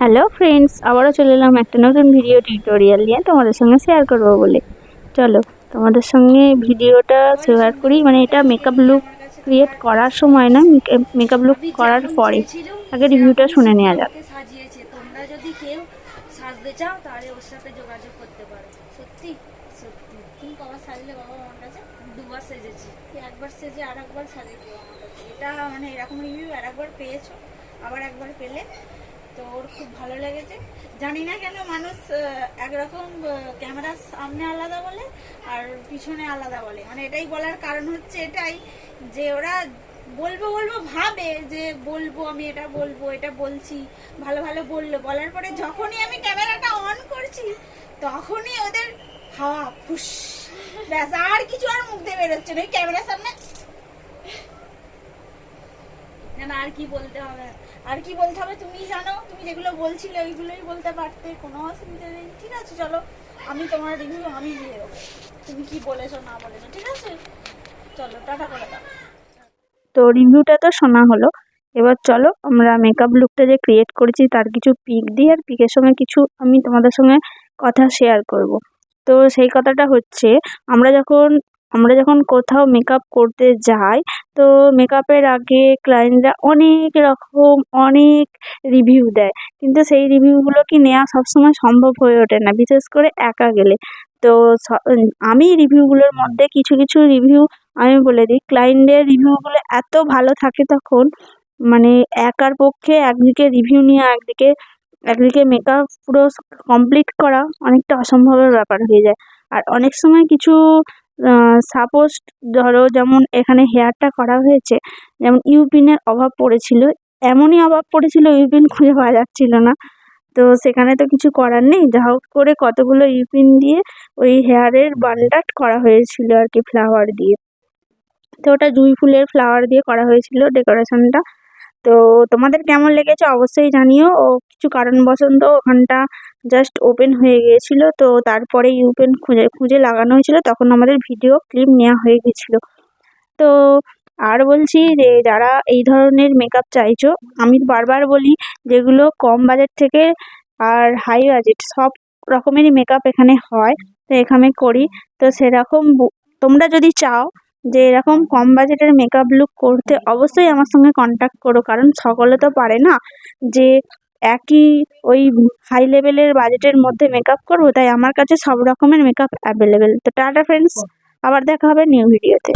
Hello friends আবারও চলে এলাম একটা নতুন ভিডিও টিউটোরিয়াল নিয়ে তোমাদের সঙ্গে শেয়ার করব বলে। চলো, তোমাদের সঙ্গে ভিডিওটা শেয়ার করি। মানে এটা মেকআপ লুক ক্রিয়েট করার সময় না মেকআপ লুক করার পরে। আগে রিভিউটা শুনে নেওয়া যাক। মানে একবার পেলে তো ওর খুব ভালো লেগেছে। জানি না কেন মানুষ একরকম ক্যামেরার সামনে আলাদা বলে আর পিছনে আলাদা বলে। মানে এটাই বলার কারণ হচ্ছে এটাই যে ওরা বলব বলব, ভাবে যে বলব আমি এটা বলব, এটা বলছি, ভালো ভালো বলল। বলার পরে যখনই আমি ক্যামেরাটা অন করছি, তখনই ওদের হাওয়া ফুস। ব্যাস, আর কিছু আর মুখ দিয়ে বেরোচ্ছে না। ক্যামেরার সামনে আর কি বলতে হবে? আর কি বলতে হবে তুমি জানো? তুমি যেগুলো বলছিলে ওইগুলোই বলতে পারতে, কোনো অসুবিধা নেই। ঠিক আছে, চলো। আমি তোমার আমি দিয়ে দেবো। তুমি কি বলেছ, না বলেছ, ঠিক আছে? চলো, টাটা করে দাও। তো রিভিউটা তো শোনা হলো। এবার চলো, আমরা মেকআপ লুকটা যে ক্রিয়েট করেছি তার কিছু পিক দিই আর পিকের সঙ্গে কিছু আমি তোমাদের সঙ্গে কথা শেয়ার করব। তো সেই কথাটা হচ্ছে, আমরা যখন আমরা যখন কোথাও মেকআপ করতে যাই, তো মেকআপের আগে ক্লায়েন্টরা অনেক রকম অনেক রিভিউ দেয়। কিন্তু সেই রিভিউগুলো কি নেওয়া সবসময় সম্ভব হয়ে ওঠে না, বিশেষ করে একা গেলে। তো আমি রিভিউগুলোর মধ্যে কিছু কিছু রিভিউ আমি বলে দিই। ক্লায়েন্টের রিভিউগুলো এত ভালো থাকে তখন মানে একার পক্ষে একদিকে রিভিউ নিয়ে একদিকে একদিকে মেকআপ পুরো কমপ্লিট করা অনেকটা অসম্ভবের ব্যাপার হয়ে যায়। আর অনেক সময় কিছু সাপোজ ধরো যেমন এখানে হেয়ারটা করা হয়েছে, যেমন ইউপিনের অভাব পড়েছিল, এমনই অভাব পড়েছিল ইউপিন খুঁজে পাওয়া যাচ্ছিল না। তো সেখানে তো কিছু করার নেই, যা হোক করে কতগুলো ইউপিন দিয়ে ওই হেয়ারের বান্ডাট করা হয়েছিল আর কি ফ্লাওয়ার দিয়ে। তো ওটা জুঁই ফুলের ফ্লাওয়ার দিয়ে করা হয়েছিল ডেকোরেশনটা তো তোমাদের কেমন লেগেছে অবশ্যই জানিও। ও কিছু কারণবশত ওখানটা জাস্ট ওপেন হয়ে গিয়েছিল, তো তারপরে ইউপেন খুঁজে খুঁজে লাগানো হয়েছিল। তখন আমাদের ভিডিও ক্লিপ নেওয়া হয়ে গেছিল তো আর বলছি যে, যারা এই ধরনের মেকআপ চাইছো, আমি বারবার বলি যেগুলো কম বাজেট থেকে আর হাই বাজেট সব রকমেরই মেকআপ এখানে হয়। তো এখানে করি। তো সেরকম তোমরা যদি চাও যে এরকম কম বাজেটের মেকআপ লুক করতে অবশ্যই আমার সঙ্গে কন্ট্যাক্ট করো। কারণ সকলে তো পারে না যে একই ওই হাই লেভেলের বাজেটের মধ্যে মেকআপ করব, তাই আমার কাছে সব রকমের মেকআপ অ্যাভেলেবেল তো টাটা ফ্রেন্ডস আবার দেখা হবে নিউ ভিডিওতে